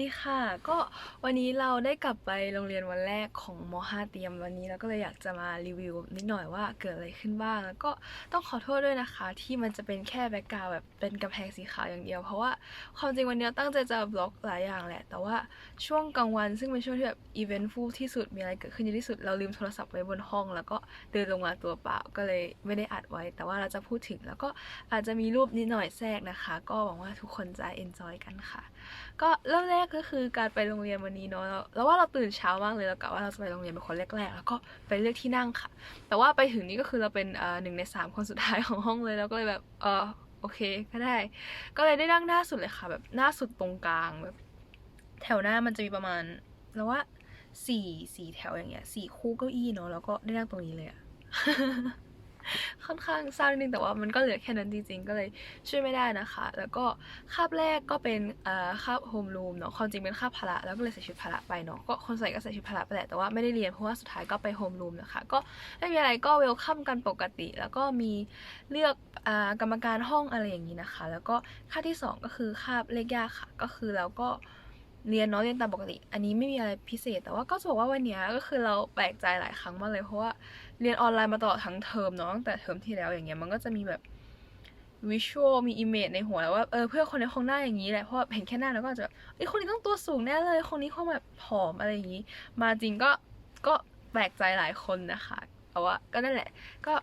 ดีค่ะ ก็วันนี้เราได้กลับไปโรงเรียนวันแรกของม .5 เตรียมวันนี้เราก็เลยอยากจะมารีวิวนิดหน่อยว่าเกิดอะไรขึ้นบ้าง แล้วก็ต้องขอโทษด้วยนะคะ ที่มันจะเป็นแค่แบ็กกราวแบบเป็นกำแพงสีขาวอย่างเดียว เพราะว่าความจริงวันนี้ตั้งใจจะบล็อกหลายอย่างแหละ แต่ว่าช่วงกลางวันซึ่งเป็นช่วงที่แบบอีเวนต์ฟูลที่สุดมีอะไรเกิดขึ้นเยอะที่สุดเราลืมโทรศัพท์ไว้บนห้อง แล้วก็เดินลงมาตัวเปล่าก็เลยไม่ได้อัดไว้ แต่ว่าเราจะพูดถึงแล้วก็อาจจะมีรูปนิดหน่อยแทรกนะคะ ก็หวังว่าทุกคนจะ enjoy กันค่ะ ก็เริ่มแรกก็คือการไปโรงเรียนวันนี้เนาะแล้วว่าเราตื่นเช้ามากเลยเรากะว่าเราจะไปโรงเรียนเป็นคนแรกๆ แล้วก็ไปเลือกที่นั่งค่ะ แต่ว่าไปถึงนี่ก็คือเราเป็นอ่อหนึ่งในสามคนสุดท้ายของห้องเลยแล้วก็เลยแบบเออโอเคก็ได้ ก็เลยได้นั่งหน้าสุดเลยค่ะ แบบหน้าสุดตรงกลางแบบ แถวหน้ามันจะมีประมาณแล้วว่าสี่สี่แถวอย่างเงี้ยสี่คู่เก้าอี้เนาะแล้วก็ได้นั่งตรงนี้เลยอะ ค่อนข้างเศร้านิดนึงแต่ว่ามันก็เหลือแค่นั้นจริงๆ ก็เลยช่วยไม่ได้นะคะ แล้วก็คาบแรกก็เป็นเอ่อคาบโฮมรูมเนาะความจริงเป็นคาบพละแล้วก็เลยใส่ชุดพละไปเนาะก็คนใส่ก็ใส่ชุดพละไปแหละแต่ว่าไม่ได้เรียนเพราะว่าสุดท้ายก็ไปโฮมรูมนะคะก็ไม่มีอะไรก็เวลคัมกันปกติ แล้วก็มีเลือกอกรรมการห้องอะไรอย่างนี้นะคะ แล้วก็คาบที่สองก็คือคาบเลขยากค่ะก็คือเราก็ เรียนเนาะเรียนตามปกติ อันนี้ไม่มีอะไรพิเศษ แต่ว่าก็จะบอกว่าวันนี้ก็คือเราแปลกใจหลายครั้งมากเลย เพราะว่าเรียนออนไลน์มาตลอดทั้งเทอมเนาะตั้งแต่เทอมที่แล้วอย่างเงี้ยมันก็จะมีแบบวิชวลมีอิมเมจในหัวแล้วว่าเออเพื่อนคนนี้คงหน้าอย่างนี้แหละเพราะเห็นแค่หน้าแล้วก็จะแบบเอ้คนนี้ต้องตัวสูงแน่เลย คนนี้คงแบบผอมอะไรอย่างนี้ มาจริงก็ก็แปลกใจหลายคนนะคะแต่ว่าก็นั่นแหละก็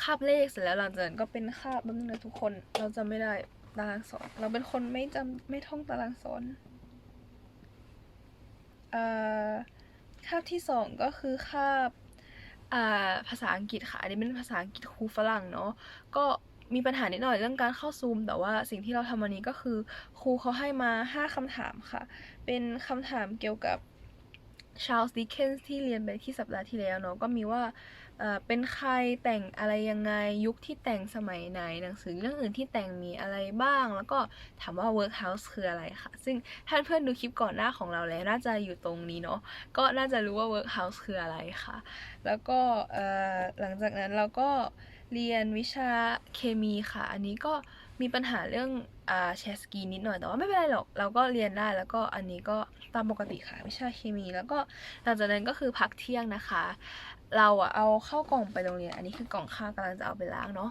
คาบเลขเสร็จแล้วหลังจากนั้นก็เป็นคาบแป๊บนึงนะทุกคนเราจำไม่ได้ตารางสอน เราเป็นคนไม่จำไม่ท่องตารางสอน คาบที่สองก็คือคาบอ่าภาษาอังกฤษค่ะ อันนี้เป็นภาษาอังกฤษครูฝรั่งเนาะ ก็มีปัญหานิดหน่อยเรื่องการเข้าซูม แต่ว่าสิ่งที่เราทำวันนี้ก็คือครูเขาให้มาห้าคำถามค่ะ เป็นคำถามเกี่ยวกับ ชา l ล s ดิ k เคนส์ที่เรียนไปที่สัปดาห์ที่แล้วเนาะก็มีว่าเออเป็นใครแต่งอะไรยังไงยุคที่แต่งสมัยไหน หนังสือเรื่องอื่นที่แต่งมีอะไรบ้าง แล้วก็ถามว่า workhouse คืออะไรค่ะ ซึ่งท่านเพื่อนดูคลิปก่อนหน้าของเราแล้วน่าจะอยู่ตรงนี้เนาะก็น่าจะรู้ว่า workhouse คืออะไรค่ะ แล้วก็เออหลังจากนั้นเราก็เรียนวิชาเคมีค่ะ อันนี้ก็ มีปัญหาเรื่องอ่าแชสกีนิดหน่อยแต่ว่าไม่เป็นไรหรอก เราก็เรียนได้แล้วก็อันนี้ก็ตามปกติค่ะวิชาเคมี แล้วก็หลังจากนั้นก็คือพักเที่ยงนะคะ เราอะเอาเข้ากล่องไปโรงเรียน อันนี้คือกล่องข้าวกำลังจะเอาไปล้างเนาะ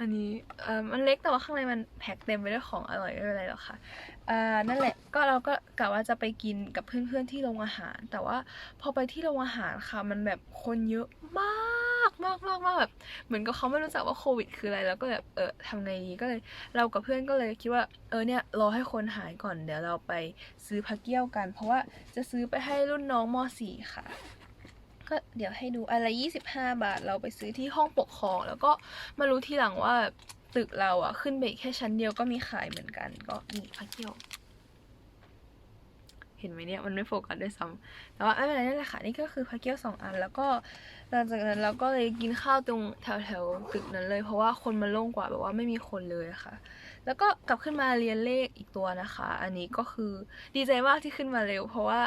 อันนี้เออมันเล็กแต่ว่าข้างในมันแพ็คเต็มไปด้วยของอร่อยไม่เป็นไรหรอกค่ะอ่านั่นแหละก็เราก็กะว่าจะไปกินกับเพื่อนๆที่โรงอาหาร แต่ว่าพอไปที่โรงอาหารค่ะมันแบบคนเยอะมากากมากมากแบบเหมือนกับเขาไม่รู้จักว่าโควิด คืออะไรแล้วก็แบบเออทำไงดีก็เลย เรากับเพื่อนก็เลยคิดว่าเออเนี่ยรอให้คนหายก่อนเดี๋ยวเราไปซื้อพักเกี้ยวกัน เพราะว่าจะซื้อไปให้รุ่นน้องม .4 ค่ะก็เดี๋ยวให้ดูอะไร 25 บาท เราไปซื้อที่ห้องปกครอง แล้วก็มารู้ทีหลังว่าตึกเราอะขึ้นไปแค่ชั้นเดียวก็มีขายเหมือนกัน ก็นี่พักเที่ยว เห็นไหมเนี่ยมันไม่โฟกัสด้วยซ้ำแต่ว่าไม่เป็นไรนั่นแหละค่ะนี่ก็คือพักเกี้ยวสองอัน แล้วก็หลังจากนั้นเราก็เลยกินข้าวตรงแถวแถวตึกนั้นเลย เพราะว่าคนมันโล่งกว่าแบบว่าไม่มีคนเลยค่ะ แล้วก็กลับขึ้นมาเรียนเลขอีกตัวนะคะ อันนี้ก็คือดีใจมากที่ขึ้นมาเร็ว เพราะว่า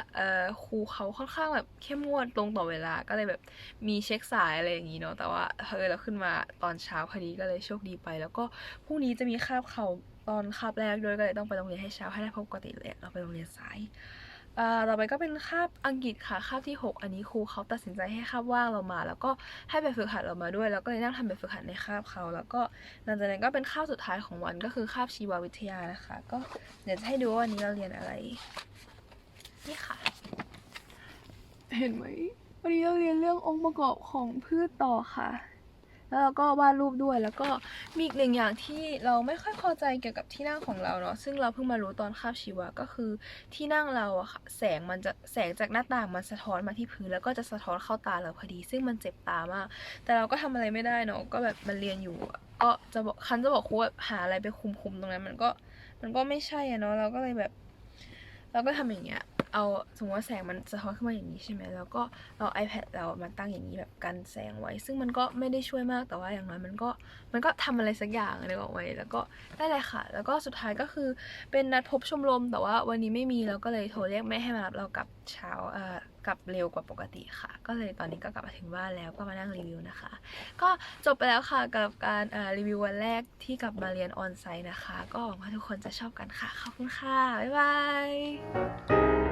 ครูเขาค่อนข้างแบบเข้มงวดตรงต่อเวลาก็เลยแบบมีเช็คสายอะไรอย่างนี้เนาะแต่ว่าเออเราขึ้นมาตอนเช้าพอดีก็เลยโชคดีไป แล้วก็พรุ่งนี้จะมีคาบเขาตอนคาบแรกด้วยก็เลยต้องไปโรงเรียนให้เช้าให้ได้พราะปกติเลยเราไปโรงเรียนสาย ต่อไปก็เป็นคาบอังกฤษค่ะคาบที่ 6 อันนี้ครูเขาตัดสินใจให้คาบว่างเรามา แล้วก็ให้ไปฝึกหัดเรามาด้วย แล้วก็เลยนั่งทำแบบฝึกหัดในคาบเขาแล้วก็หลังจากนั้นก็เป็นคาบสุดท้ายของวันก็คือคาบชีววิทยานะคะ ก็เดี๋ยวจะให้ดูว่าวันนี้เราเรียนอะไรนี่ค่ะ เห็นไหมวันนี้เราเรียนเรื่ององค์ประกอบของพืชต่อค่ะ แล้วเราก็วาดรูปด้วยแล้วก็มีอีกหนึ่งอย่างที่เราไม่ค่อยพอใจเกี่ยวกับที่นั่งของเราเนาะซึ่งเราเพิ่งมารู้ตอนคาบชีวะก็คือที่นั่งเราอะค่ะแสงมันจะแสงจากหน้าต่างมันสะท้อนมาที่พื้นแล้วก็จะสะท้อนเข้าตาเราพอดี ซึ่งมันเจ็บตามาก แต่เราก็ทำอะไรไม่ได้เนาะก็แบบมันเรียนอยู่ก็จะบอกคันจะบอกครูว่าหาอะไรไปคุมๆตรงนั้นมันก็มันก็ไม่ใช่อะเนาะเราก็เลยแบบ เราก็ทำอย่างเงี้ย เอาสมมติว่าแสงมันสะท้อนขึ้นมาอย่างนี้ใช่ไหมแล้วก็เอา iPad เรามาตั้งอย่างนี้แบบกันแสงไว้ ซึ่งมันก็ไม่ได้ช่วยมากแต่ว่าอย่างน้อยมันก็มันก็ทำอะไรสักอย่างนึกออกไหมแล้วก็ได้เลยค่ะ แล้วก็สุดท้ายก็คือเป็นนัดพบชมรม แต่ว่าวันนี้ไม่มีเราก็เลยโทรเรียกแม่ให้มารับเรากลับเช้าเอ่อกลับเร็วกว่าปกติค่ะ ก็เลยตอนนี้ก็กลับมาถึงบ้านแล้วก็มานั่งรีวิวนะคะ ก็จบไปแล้วค่ะกับการเอ่อรีวิววันแรกที่กลับมาเรียนออนไซต์นะคะ ก็หวังว่าทุกคนจะชอบกันค่ะขอบคุณค่ะบ๊ายบาย